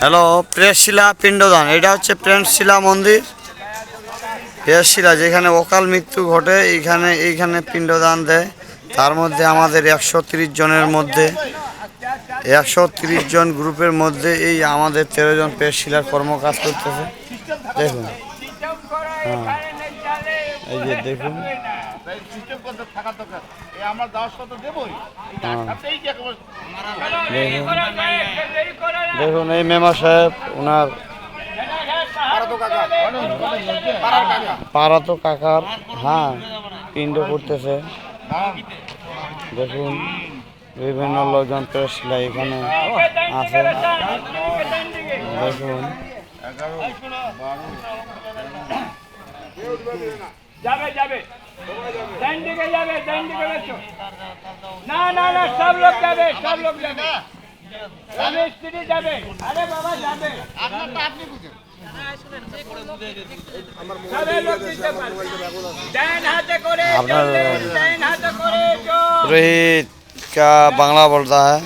Hello প্রেসশিলা পিণ্ডদান এটা হচ্ছে প্রেমশিলা মন্দির। প্রেসশিলা যেখানে অকাল মৃত্যু ঘটে এইখানে এইখানে পিণ্ডদান দেয়। তার মধ্যে আমাদের একশো জনের মধ্যে একশো জন গ্রুপের মধ্যে এই আমাদের তেরো জন প্রেসশিলার কর্মকাজ করতেছে। দেখুন। হ্যাঁ এই যে দেখুন। আমরা সাথে দেবই। দেখুন, এই মেমা সাহেব ওনার পাড়া তো কাকার হ্যাঁ পিণ্ড করতেছে। দেখুন, বিভিন্ন লোকজন প্রেসিলা এখানে আছে। দেখুন। যাবে যাবে। না না না, সব লোক যাবে, সব লোক যাবে। স্বামী স্ত্রী যাবে আরে বাবা যাবে সবে লোক দিতে পারবে। ডাইন হাতে করে আপনার- চললেন, ডাইন হাতে করে চল। पुरोहित क्या बांग्ला बोलता है